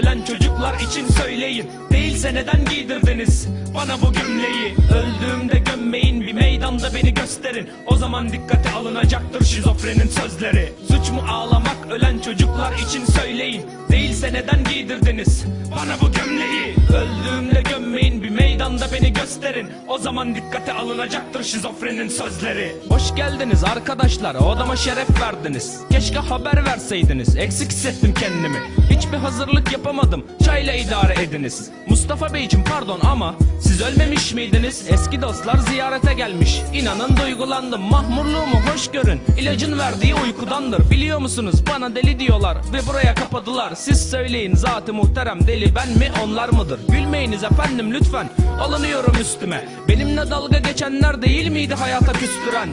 ölen çocuklar için söyleyin. Değilse neden giydirdiniz bana bu gömleği? Öldüğümde gömmeyin bir meydanda beni gösterin. O zaman dikkate alınacaktır şizofrenin sözleri. Suç mu ağlamak ölen çocuklar için söyleyin. Değilse neden giydirdiniz bana bu gömleği? Öldüğümde gömmeyin meydanda beni gösterin. O zaman dikkate alınacaktır şizofrenin sözleri. Hoş geldiniz arkadaşlar odama şeref verdiniz. Keşke haber verseydiniz eksik hissettim kendimi. Hiçbir hazırlık yapamadım çayla idare ediniz. Mustafa Beyciğim pardon ama siz ölmemiş miydiniz? Eski dostlar ziyarete gelmiş. İnanın duygulandım. Mahmurluğumu hoş görün. İlacın verdiği uykudandır. Biliyor musunuz? Bana deli diyorlar Ve buraya kapadılar. Siz söyleyin zatı muhterem deli ben mi onlar mıdır? Gülmeyiniz efendim lütfen. Alınıyorum üstüme. Benimle dalga geçenler değil miydi hayata küstüren?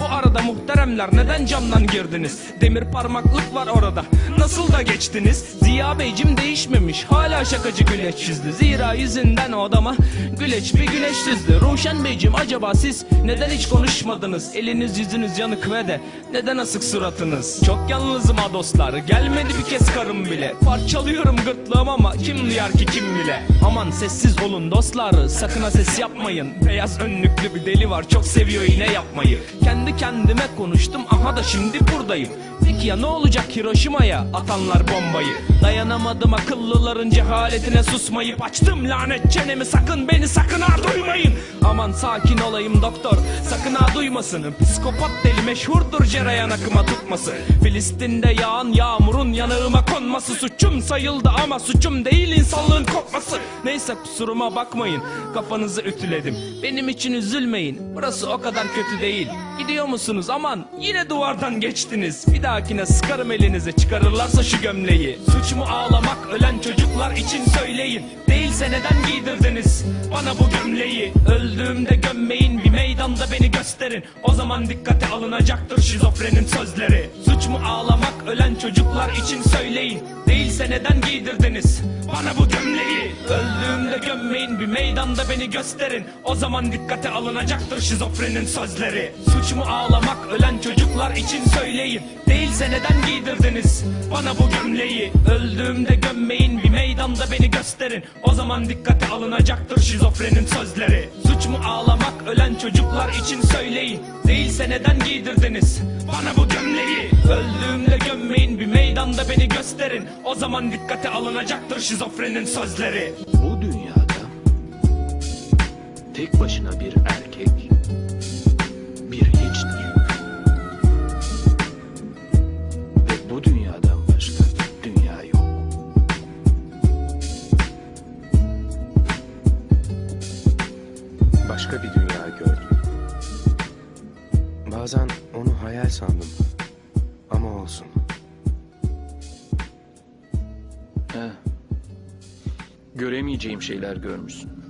Bu arada muhteremler neden camdan girdiniz? Demir parmaklık var orada. Nasıl da geçtiniz? Ziya Beycim değişmemiş. Hala şakacı güleç yüzlü. Zira yüzünden o adama güleç bir güneş düzdü. Ruşen Beycim acaba siz neden hiç konuşmadınız? Eliniz yüzünüz yanık ve de neden asık suratınız? Çok yalnızım ha dostlar. Gelmedi bir kez karım bile. Parçalıyorum gırtlağım ama kim duyar ki kim bile? Aman sessiz olun dostlar. Sakın ha ses yapmayın. Beyaz önlüklü bir deli var. Çok seviyor yine yapmayı. Kendi kendime konuştum. Aha da şimdi buradayım. Peki ya ne olacak Hiroşima'ya atanlar bombayı? Dayanamadım akıllıların cehaletine susmayıp açtım lanet çenemi sakın beni sakın ha duymayın. Aman sakin olayım doktor sakın ha duymasın. Psikopat deli meşhurdur cereyan akıma tutması. Filistin'de yağan yağmurun yanağıma konması suçum sayıldı ama suçum değil insanlığın kopması. Neyse kusuruma bakmayın kafanızı ütüledim. Benim için üzülmeyin burası o kadar kötü değil. Gidiyor musunuz aman yine duvardan geçtiniz. Bir dahakine sıkarım elinize çıkarırlarsa şu gömleği. Suç mu ağlamak ölen çocuklar için söyleyin. Değilse neden giydirdiniz bana bu gömleği? Öldüğümde gömmeyin bir meydanda beni gösterin. O zaman dikkate alınacaktır şizofrenin sözleri. Suç mu ağlamak ölen çocuklar için söyleyin. Değilse neden giydirdiniz bana bu gömleği? Öldüğümde gömmeyin bir meydanda beni gösterin. O zaman dikkate alınacaktır şizofrenin sözleri. Suç mu ağlamak ölen çocuklar için söyleyin. Değilse neden giydirdiniz bana bu gömleği? Öldüğümde gömmeyin bir meydanda beni gösterin. O zaman dikkate alınacaktır şizofrenin sözleri. Suç mu ağlamak ölen çocuklar için söyleyin. Değilse neden giydirdiniz bana bu gömleği? Öldüğümde meydanda beni gösterin. O zaman dikkate alınacaktır şizofrenin sözleri. Bu dünyada tek başına bir erkek bir hiçtir. Ve bu dünyadan başka dünya yok. Başka bir dünya gördüm. Bazen onu hayal sandım. Ama olsun. He. Göremeyeceğim şeyler görmüşsün.